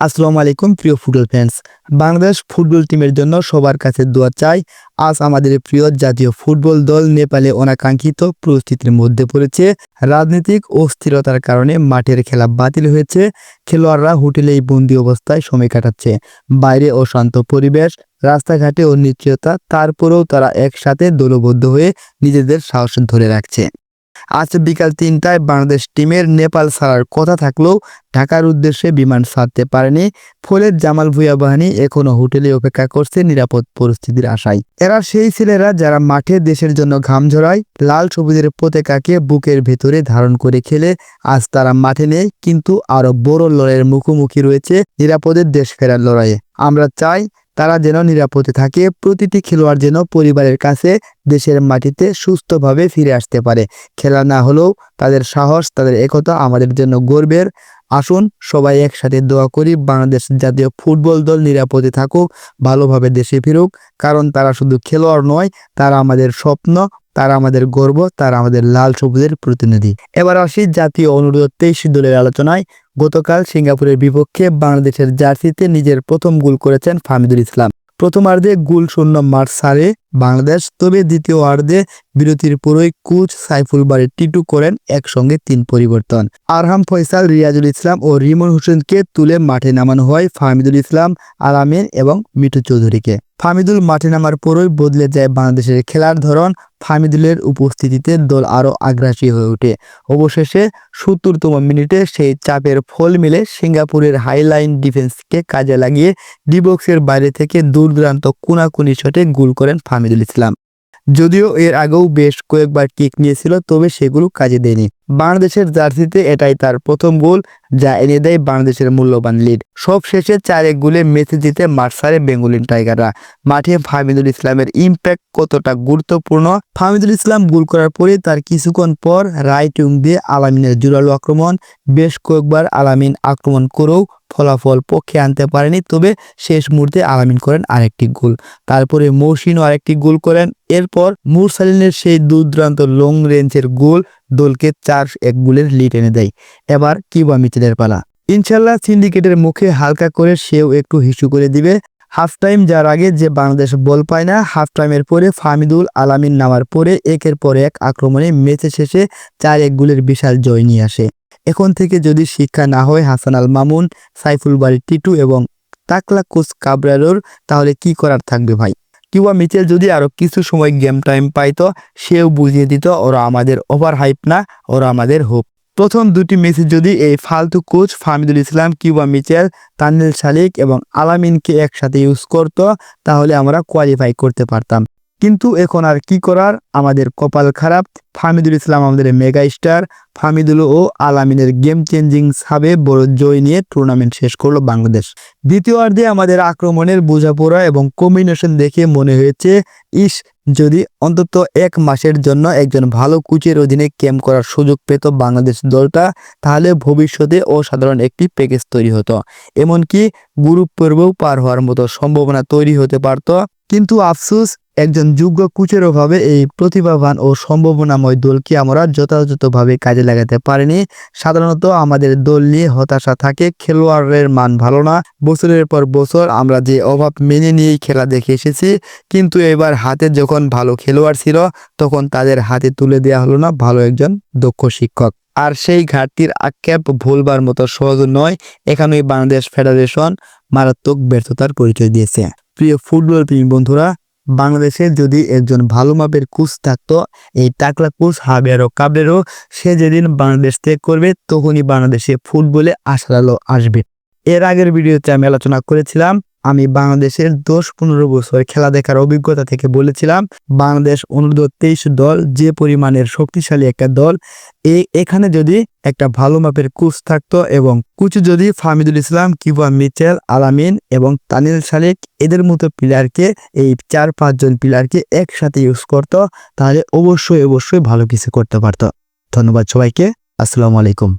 আসসালামু আলাইকুম, প্রিয় ফুটবল ফ্যান্স বাংলাদেশ ফুটবল টিমের জন্য সবার কাছে দোয়া চাই, আজ আমাদের প্রিয় জাতীয় ফুটবল দল নেপালে অনাকাঙ্ক্ষিত পরিস্থিতির মধ্যে পড়েছে। রাজনৈতিক অস্থিরতার কারণে মাঠের খেলা বাতিল হয়েছে, খেলোয়াড়রা হোটেলেই বন্দি অবস্থায় সময় কাটাচ্ছে। বাইরে অশান্ত পরিবেশ, রাস্তাঘাটে অনিশ্চয়তা, তারপরেও তারা একসাথে দলবদ্ধ হয়ে নিজেদের সাহস ধরে রাখছে। আজ বিকাল তিনটায় বাংলাদেশ টিমের নেপাল ছাড়ার কথা থাকলেও ঢাকার উদ্দেশ্যে বিমান ছাড়তে পারেনি। ফলে জামাল ভুয়া বাহিনী এখনও হোটেলে অপেক্ষা করছে নিরাপদ পরিস্থিতির আশায়। এরা সেই ছেলেরা যারা মাঠে দেশের জন্য ঘাম ঝরায়, লাল সবুজের পতাকাকে বুকের ভেতরে ধারণ করে খেলে আজ তারা মাঠে নেই, কিন্তু আরও বড় লড়াইয়ের মুখোমুখি রয়েছে নিরাপদের দেশ ফেরার লড়াইয়ে। আমরা চাই তারা যেন নিরাপদে থাকে, প্রতিটি খেলোয়াড় যেন পরিবারের কাছে দেশের মাটিতে সুস্থভাবে ফিরে আসতে পারে। খেলা না হলেও তাদের সাহস, তাদের একতা আমাদের জন্য গর্বের। আসুন, সবাই একসাথে দোয়া করি, বাংলাদেশ জাতীয় ফুটবল দল নিরাপদে থাকুক, ভালোভাবে দেশে ফিরুক। কারণ তারা শুধু খেলোয়াড় নয়, তারা আমাদের স্বপ্ন, তারা আমাদের গর্ব, তারা আমাদের লাল সবুজের প্রতিনিধি। এবার আসি জাতীয় অনুরোধ তেইশ দলের আলোচনায়। গতকাল সিঙ্গাপুরের বিপক্ষে বাংলাদেশের জার্সিতে নিজের প্রথম গোল করেছেন ফামিদুল ইসলাম। প্রথমার্ধে গোল শূন্য মার্চ সারে বাংলাদেশ। তবে দ্বিতীয় অর্ধে বিরতির পরই কোচ সাইফুল বাড়ি টিটু করেন একসঙ্গে তিন পরিবর্তন। আরহাম ফয়সাল, রিয়াজুল ইসলাম ও রিমন হোসেনকে তুলে মাঠে নামানো হয় ফাহমিদুল ইসলাম, আলামিন এবং মিঠু চৌধুরীকে। ফামিদুল মাঠে নামার পরই বদলে যায় বাংলাদেশের খেলার ধরন। ফামিদুলের উপস্থিতিতে দল আরও আগ্রাসী হয়ে ওঠে। অবশেষে সত্তরতম মিনিটে সেই চাপের ফল মিলে সিঙ্গাপুরের হাইলাইন ডিফেন্সকে কাজে লাগিয়ে ডিবক্সের বাইরে থেকে দুর্দান্ত কোনাকুনি শটে গোল করেন ফামিদুল ইসলাম। যদিও এর আগেও বেশ কয়েকবার কেক নিয়েছিল তবে সেগুলো কাজে দেয়নি। বাংলাদেশের জার্সিতে এটাই তার প্রথম গোল, যা এনে দেয় বাংলাদেশের মূল্যবান লিড সব শেষে চার এক গোলে মেসি জিতে মাঠ সারে বেঙ্গলিন টাইগাররা। মাঠে ফাহমিদুল ইসলামের ইম্প্যাক্ট কতটা গুরুত্বপূর্ণ? ফাহমিদুল ইসলাম গোল করার পরে তার কিছুক্ষণ পর রাইট দিয়ে আলামিনের জোরালো আক্রমণ, বেশ কয়েকবার আলামিন আক্রমণ করেও ফলাফল পক্ষে আনতে পারেনি, তবে শেষ মুহূর্তে আলামিন করেন আরেকটি গোল। তারপরে মৌসিনও আরেকটি গোল করেন। এরপর মুরসালিনের সেই দুর্দান্ত লং রেঞ্জের গোল দলকে চার এক গোলের লিড এনে দেয়। এবার কিবা মিচেলের পালা। ইনশাল্লাহ সিন্ডিকেটের মুখে হালকা করে সেও একটু হিসু করে দিবে। হাফ টাইম যার আগে যে বাংলাদেশ বল পায় না হাফ টাইমের পরে ফামিদুল আলামিন নামার পরে একের পর এক আক্রমণে ম্যাচে শেষে চার এক গোলের বিশাল জয় নিয়ে আসে। এখন থেকে যদি শিক্ষা না হয় হাসান আল মামুন, সাইফুল বাড়ি টিটু এবং তাকলা কোচ কাবরারোর, তাহলে কি করার থাকবে ভাই? কিংবা মিচেল যদি আরও কিছু সময় গেম টাইম পাইতো, সেও বুঝিয়ে দিত, ওরা আমাদের ওভার হাইপ না, ওরা আমাদের হোপ প্রথম দুটি ম্যাচে যদি এই ফালতু কোচ ফামিদুল ইসলাম কিউবা মিচেল তানজিল শালিক এবং আলামিনকে একসাথে ইউজ করত, তাহলে আমরা কোয়ালিফাই করতে পারতাম। কিন্তু এখন আর কি করার? আমাদের কপাল খারাপ। ফামিদুল ইসলাম আমাদের মেগা স্টার। ফাহমিদুল ও আলামিনের গেম চেঞ্জিং সাবে বড় জয় নিয়ে টুর্নামেন্ট শেষ করল বাংলাদেশ। দ্বিতীয়ার্ধে আমাদের আক্রমণের বোঝাপড়া এবং কম্বিনেশন দেখে মনে হয়েছে, ইস, যদি অন্তত এক মাসের জন্য একজন ভালো কোচের অধীনে ক্যাম্প করার সুযোগ পেত বাংলাদেশ দলটা, তাহলে ভবিষ্যতে অসাধারণ একটি প্যাকেজ তৈরি হতো। এমনকি গ্রুপ পর্বেও পার হওয়ার মতো সম্ভাবনা তৈরি হতে পারত। কিন্তু আফসুস একজন যোগ্য কোচের অভাবে এই প্রতিভাবান ও সম্ভাবনাময় দলকে আমরা যথাযথভাবে কাজে লাগাতে পারিনি। সাধারণত আমাদের দল নিয়ে হতাশা থাকে, খেলোয়াড়ের মান ভালো না। বছরের পর বছর আমরা যে অভাব মেনে নিয়েই খেলা দেখে এসেছি, কিন্তু এবার হাতে যখন ভালো খেলোয়াড় ছিল, তখন তাদের হাতে তুলে দেওয়া হলো না ভালো একজন দক্ষ শিক্ষক। আর সেই ঘাটতির আক্ষেপ ভুলবার মতো সহজ নয়, এখানেই বাংলাদেশ ফেডারেশন মারাত্মক ব্যর্থতার পরিচয় দিয়েছে। প্রিয় ফুটবল প্রেমী বন্ধুরা বাংলাদেশে যদি একজন ভালো মাপের কোচ থাকতো, এই টাকলা কোচ হাবিয়ারও কাবেরও সে যেদিন বাংলাদেশ ত্যাগ করবে, তখনই বাংলাদেশে ফুটবলে আশার আলো আসবে। এর আগের ভিডিওতে আমি আলোচনা করেছিলাম আমি বাংলাদেশের দশ পনেরো বছর খেলা দেখার অভিজ্ঞতা থেকে বলেছিলাম, বাংলাদেশ অনুরোধ তেইশ দল যে পরিমাণের শক্তিশালী একটা দল এই এখানে যদি একটা ভালো মাপের কোচ থাকতো এবং কোচ যদি ফাহমিদুল ইসলাম কিংবা মিচেল, আলামিন এবং তানিল শালিক এদের মতো প্লেয়ারকে এই চার পাঁচজন প্লেয়ারকে একসাথে ইউজ করতো, তাহলে অবশ্যই অবশ্যই ভালো কিছু করতে পারতো। ধন্যবাদ সবাইকে। আসসালামু আলাইকুম।